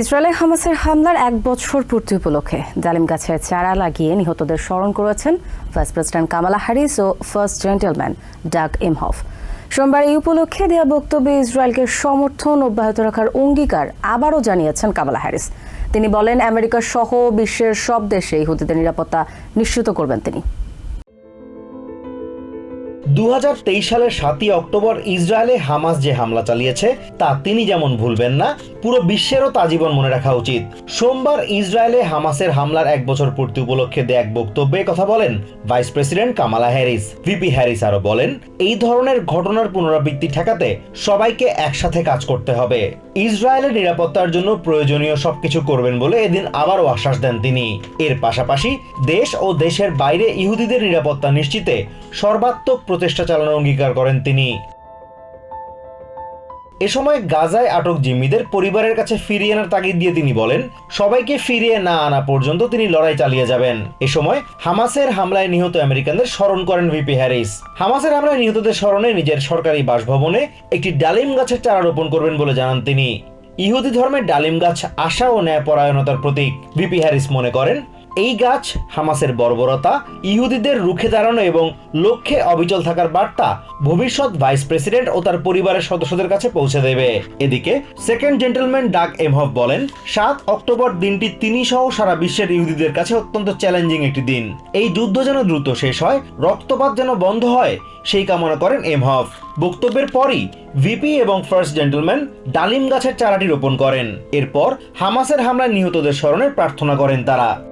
ইসরায়েলে হামাসের হামলার এক বছর পূর্তি উপলক্ষে ডালিম গাছের চারা লাগিয়ে নিহতদের স্মরণ করেছেন ভাইস প্রেসিডেন্ট কামালা হ্যারিস ও ফার্স্ট জেন্টেলম্যান ডাগ ইমহফ। সোমবার এই উপলক্ষে দেওয়া বক্তব্যে ইসরায়েলকে সমর্থন অব্যাহত রাখার অঙ্গীকার আবারও জানিয়েছেন কামালা হ্যারিস। তিনি বলেন, আমেরিকা সহ বিশ্বের সব দেশে ইহুদিদের নিরাপত্তা নিশ্চিত করবেন তিনি। দু হাজার তেইশ সালের সাতই অক্টোবর ইসরায়েলে হামাস যে হামলা চালিয়েছে, তা তিনি যেমন ভুলবেন না, পুরো বিশ্বেরও তা জীবন মনে রাখা উচিত। সোমবার ইসরায়েলে হামাসের হামলার এক বছর পূর্তি উপলক্ষে দেয়া এক বক্তব্যে কথা বলেন vice president Kamala Harris. VP Harris আরও বলেন, এই ধরনের ঘটনার পুনরাবৃত্তি ঠেকাতে সবাইকে একসাথে কাজ করতে হবে। ইসরায়েলের নিরাপত্তার জন্য প্রয়োজনীয় সবকিছু করবেন বলে এদিন আবারও আশ্বাস দেন তিনি। এর পাশাপাশি দেশ ও দেশের বাইরে ইহুদিদের নিরাপত্তা নিশ্চিতে সর্বাত্মক প্রচেষ্টা চালানোর অঙ্গীকার করেন তিনি। এ সময় গাজায় আটক জিম্মিদের পরিবারের কাছে ফিরিয়ে আনার তাগিদ দিয়ে তিনি বলেন, সবাইকে ফিরিয়ে না আনা পর্যন্ত তিনি লড়াই চালিয়ে যাবেন। এ সময় হামাসের হামলায় নিহত আমেরিকানদের স্মরণ করেন ভিপি হ্যারিস। হামাসের হামলায় নিহতদের স্মরণে নিজের সরকারি বাসভবনে একটি ডালিম গাছের চারা রোপণ করবেন বলে জানান তিনি। ইহুদি ধর্মের ডালিম গাছ আশা ও ন্যায়পরায়ণতার প্রতীক, ভিপি হ্যারিস মনে করেন এই গাছ হামাসের বর্বরতা, ইহুদিদের রুখে দাঁড়ানো এবং লক্ষ্যে অবিচল থাকার বার্তা ভবিষ্যৎ ভাইস প্রেসিডেন্ট ও তার পরিবারের সদস্যদের কাছে পৌঁছে দেবে। এদিকে সেকেন্ড জেন্টলম্যান ডাক এমহফ বলেন, সাত অক্টোবর দিনটি তিনি সহ সারা বিশ্বের ইহুদিদের কাছে অত্যন্ত চ্যালেঞ্জিং একটি দিন। এই যুদ্ধ যেন দ্রুত শেষ হয়, রক্তপাত যেন বন্ধ হয়, সেই কামনা করেন এমহফ। বক্তব্যের পরই ভিপি এবং ফার্স্ট জেন্টলম্যান ডালিম গাছের চারাটি রোপণ করেন। এরপর হামাসের হামলায় নিহতদের স্মরণে প্রার্থনা করেন তারা।